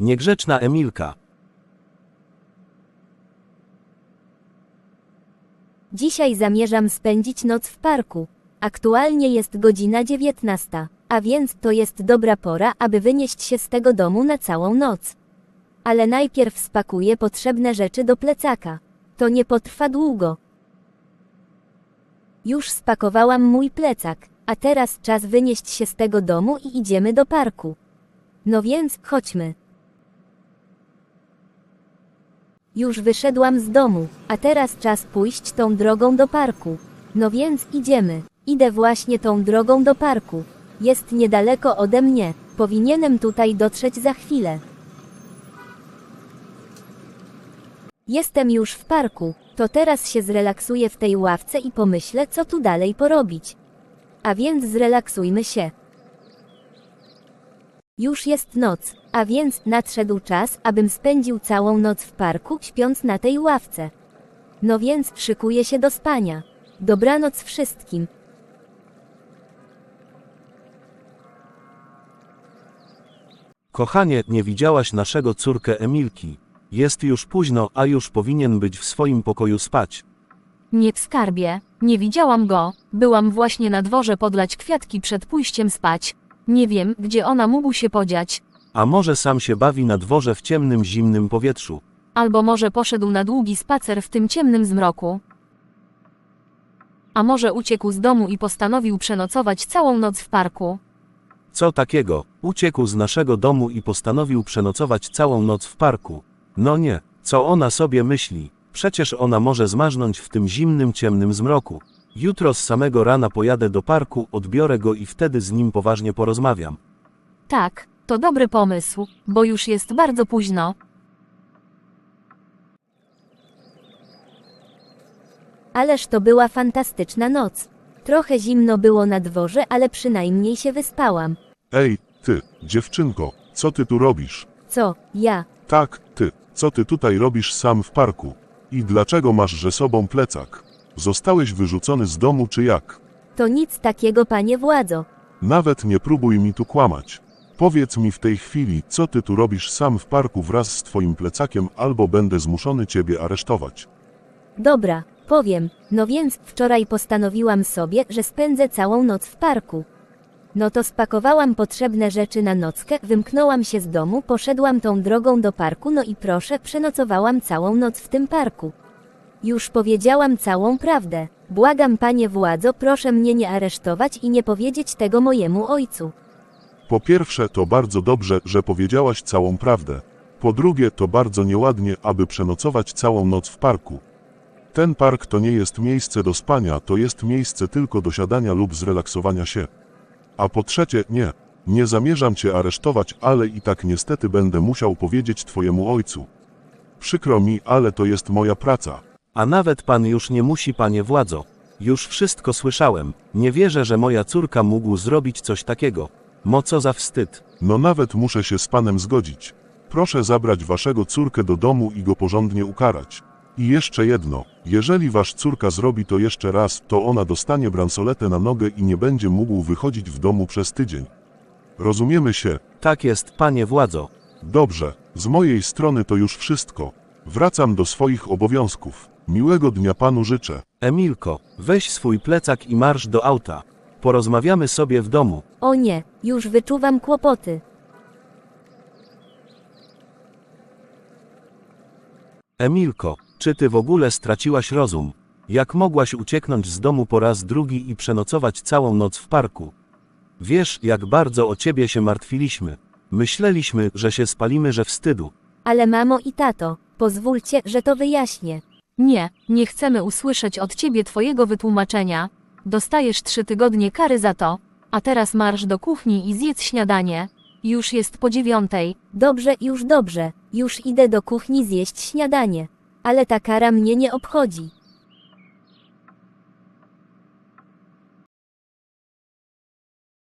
Niegrzeczna Emilka. Dzisiaj zamierzam spędzić noc w parku. Aktualnie jest godzina 19, a więc to jest dobra pora, aby wynieść się z tego domu na całą noc. Ale najpierw spakuję potrzebne rzeczy do plecaka. To nie potrwa długo. Już spakowałam mój plecak, a teraz czas wynieść się z tego domu i idziemy do parku. No więc, chodźmy. Już wyszedłam z domu, a teraz czas pójść tą drogą do parku. No więc idziemy. Idę właśnie tą drogą do parku. Jest niedaleko ode mnie. Powinienem tutaj dotrzeć za chwilę. Jestem już w parku, to teraz się zrelaksuję w tej ławce i pomyślę, co tu dalej porobić. A więc zrelaksujmy się. Już jest noc, a więc nadszedł czas, abym spędził całą noc w parku, śpiąc na tej ławce. No więc szykuję się do spania. Dobranoc wszystkim. Kochanie, nie widziałaś naszego córkę Emilki. Jest już późno, a już powinien być w swoim pokoju spać. Nie w skarbie, nie widziałam go, byłam właśnie na dworze podlać kwiatki przed pójściem spać. Nie wiem, gdzie ona mógł się podziać. A może sam się bawi na dworze w ciemnym, zimnym powietrzu. Albo może poszedł na długi spacer w tym ciemnym zmroku. A może uciekł z domu i postanowił przenocować całą noc w parku. Co takiego? Uciekł z naszego domu i postanowił przenocować całą noc w parku. No nie, co ona sobie myśli? Przecież ona może zmarznąć w tym zimnym, ciemnym zmroku. Jutro z samego rana pojadę do parku, odbiorę go i wtedy z nim poważnie porozmawiam. Tak, to dobry pomysł, bo już jest bardzo późno. Ależ to była fantastyczna noc. Trochę zimno było na dworze, ale przynajmniej się wyspałam. Ej, ty, dziewczynko, co ty tu robisz? Co, ja? Tak, ty, co ty tutaj robisz sam w parku? I dlaczego masz ze sobą plecak? Zostałeś wyrzucony z domu czy jak? To nic takiego, panie władzo. Nawet nie próbuj mi tu kłamać. Powiedz mi w tej chwili, co ty tu robisz sam w parku wraz z twoim plecakiem, albo będę zmuszony ciebie aresztować. Dobra, powiem. No więc wczoraj postanowiłam sobie, że spędzę całą noc w parku. No to spakowałam potrzebne rzeczy na nockę, wymknęłam się z domu, poszedłam tą drogą do parku, no i proszę, przenocowałam całą noc w tym parku. Już powiedziałam całą prawdę. Błagam panie władzo, proszę mnie nie aresztować i nie powiedzieć tego mojemu ojcu. Po pierwsze, to bardzo dobrze, że powiedziałaś całą prawdę. Po drugie, to bardzo nieładnie, aby przenocować całą noc w parku. Ten park to nie jest miejsce do spania, to jest miejsce tylko do siadania lub zrelaksowania się. A po trzecie, nie. Nie zamierzam cię aresztować, ale i tak niestety będę musiał powiedzieć twojemu ojcu. Przykro mi, ale to jest moja praca. A nawet pan już nie musi, panie władzo. Już wszystko słyszałem. Nie wierzę, że moja córka mógł zrobić coś takiego. Mo co za wstyd. No nawet muszę się z panem zgodzić. Proszę zabrać waszego córkę do domu i go porządnie ukarać. I jeszcze jedno, jeżeli wasz córka zrobi to jeszcze raz, to ona dostanie bransoletę na nogę i nie będzie mógł wychodzić w domu przez tydzień. Rozumiemy się? Tak jest, panie władzo. Dobrze, z mojej strony to już wszystko. Wracam do swoich obowiązków. Miłego dnia panu życzę. Emilko, weź swój plecak i marsz do auta. Porozmawiamy sobie w domu. O nie, już wyczuwam kłopoty. Emilko, czy ty w ogóle straciłaś rozum? Jak mogłaś ucieknąć z domu po raz drugi i przenocować całą noc w parku? Wiesz, jak bardzo o ciebie się martwiliśmy. Myśleliśmy, że się spalimy, że wstydu. Ale mamo i tato, pozwólcie, że to wyjaśnię. Nie, nie chcemy usłyszeć od ciebie twojego wytłumaczenia. Dostajesz trzy tygodnie kary za to, a teraz marsz do kuchni i zjedz śniadanie. Już jest po dziewiątej. Dobrze, już dobrze, już idę do kuchni zjeść śniadanie. Ale ta kara mnie nie obchodzi.